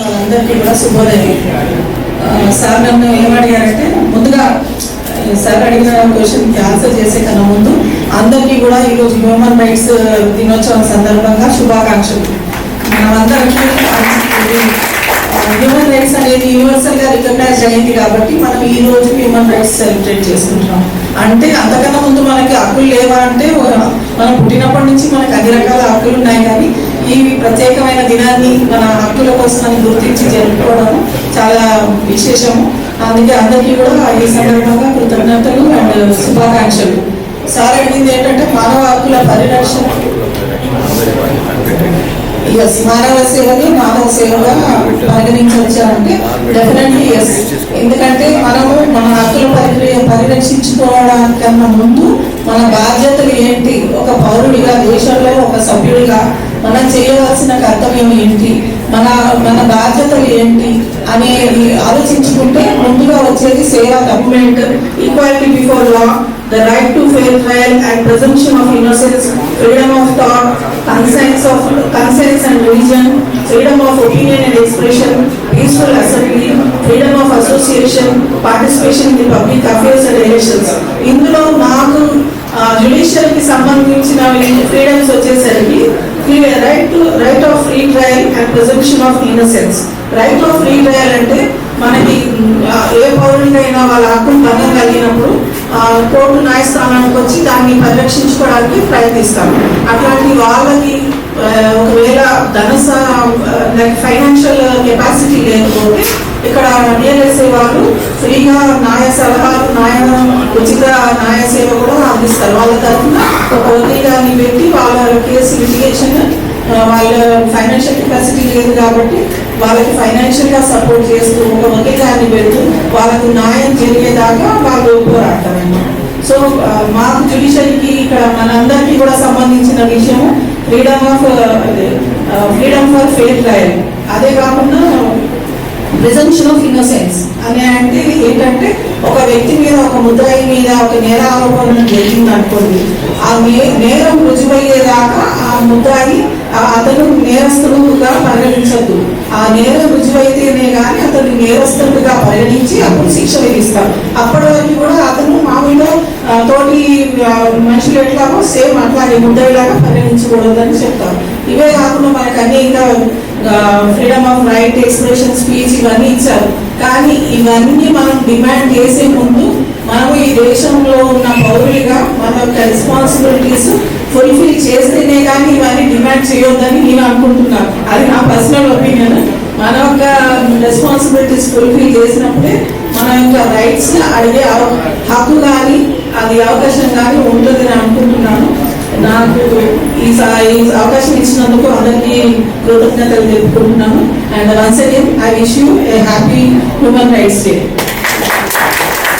వాళ్ళందరికీ కూడా శుభోదయం. సార్ నన్ను ఏమడిగారంటే ముందుగా సార్ అడిగిన క్వశ్చన్కి ఆన్సర్ చేసే కన్నా ముందు అందరికీ కూడా ఈరోజు హ్యూమన్ రైట్స్ దినోత్సవం సందర్భంగా శుభాకాంక్షలు. మనమందరికీ హ్యూమన్ రైట్స్ అనేది యూనివర్సల్గా రికగ్నైజ్ అయింది కాబట్టి మనం ఈ రోజు హ్యూమన్ రైట్స్ సెలబ్రేట్ చేసుకుంటున్నాం. అంటే అంతకన్నా ముందు మనకి హక్కులు లేవా అంటే మనం పుట్టినప్పటి నుంచి మనకి అన్ని రకాల హక్కులు ఉన్నాయి కానీ ఈ ప్రత్యేకమైన దినాన్ని మన హక్కుల కోసం గుర్తించి జరుపుకోవడం చాలా విశేషము. అందుకే అందరికీ కూడా ఈ సందర్భంగా కృతజ్ఞతలు అండ్ శుభాకాంక్షలు. సార్ అడిగింది ఏంటంటే మానవ హక్కుల పరిరక్షణ. ఎస్ మానవ సేవని మానవ సేవగా పరిగణించవచ్చారంటే డెఫినెట్లీ ఎస్ ఎందుకంటే మనము మన హక్కుల పరి పరిరక్షించుకోవడానికన్నా ముందు మన బాధ్యతలు ఏంటి? ఒక పౌరుడిగా దేశంలో ఒక సభ్యుడిగా మనం చేయవలసిన కర్తవ్యం ఏంటి? మన మన బాధ్యతలు ఏంటి? అనేది ఆలోచించుకుంటే ముందుగా వచ్చేది సేవా government equality before law the right to fair trial and presumption of innocence freedom of thought conscience of conscience and religion freedom of opinion and expression peaceful assembly freedom of association participation in the public affairs and relations ఇందులో నాకు జ్యుడిషియల్కి సంబంధించిన freedoms వచ్చేసరికి right to right of free trial and presumption of innocence right of free trial అంటే మనకి ఏ పౌరుడికైనా వాళ్ళ హక్కును భంగం కలిగినప్పుడు కోర్టు న్యాయస్థానానికి వచ్చి దాన్ని పరిరక్షించుకోవడానికి ప్రయత్నిస్తాం. అట్లాంటి వాళ్ళకి ఒకవేళ ధన ఫైనాన్షియల్ కెపాసిటీ లేకపోతే ఇక్కడ డిఎల్ఎస్ఏ వాళ్ళు ఫ్రీగా న్యాయ సలహాలు న్యాయ ఉచిత న్యాయ సేవ పంపిస్తారు వాళ్ళ తరఫున ఒక వకీలాన్ని పెట్టి వాళ్ళ కేసు లిటిగేషన్ వాళ్ళ ఫైనాన్షియల్ కెపాసిటీ లేదు కాబట్టి వాళ్ళకి ఫైనాన్షియల్గా సపోర్ట్ చేస్తూ ఒక వకీలాన్ని పెడుతూ వాళ్ళకు న్యాయం జరిగేదాకా వాళ్ళు పోరాడతారన్నమాట. సో మా మాకు జుడిషియరీకి ఇక్కడ మనందరికీ కూడా సంబంధించిన విషయము freedom of freedom for fair trial అదే కాకుండా ప్రిజంప్షన్ ఆఫ్ ఇన్నోసెన్స్ అనే అంటే ఏంటంటే ఒక వ్యక్తి మీద ఒక ముద్రాయి మీద ఒక నేర ఆరోపణ జరిగింది అనుకోండి ఆ నేరం రుజువయ్యేదాకా ఆ ముద్రాయి అతను నేరస్తుడుగా పరిగణించద్దు. ఆ నేరం రుజువైతేనే కానీ అతను నేరస్తుడుగా పరిగణించి అప్పుడు శిక్ష విధిస్తాం అప్పటి వరకు కూడా అతను మామూలుగా తోటి మనుషులు ఎట్లాగో సేమ్ అట్లాగే ముద్దాయిలాగా పరిగణించకూడదని చెప్తాం ఇవే కాకుండా మనకు అన్ని ఇంకా freedom of right expression speech ఇవన్నీ ఇచ్చారు. కానీ ఇవన్నీ మనం డిమాండ్ చేసే ముందు మనము ఈ దేశంలో ఉన్న పౌరులుగా మన యొక్క రెస్పాన్సిబిలిటీస్ ఫుల్ఫిల్ చేస్తేనే కానీ ఇవన్నీ డిమాండ్ చేయొద్దని నేను అనుకుంటున్నాను. అది నా పర్సనల్ ఒపీనియన్ మన యొక్క రెస్పాన్సిబిలిటీస్ ఫుల్ఫిల్ చేసినప్పుడే మన యొక్క రైట్స్ అడిగే హక్కు కానీ అది అవకాశం కానీ ఉంటుందని అనుకుంటున్నాను. నాకు ఈ సా- అవకాశం ఇచ్చినందుకు అందరికీ కృతజ్ఞతలు తెలుపుకుంటున్నాను. And once again I wish you a happy human rights day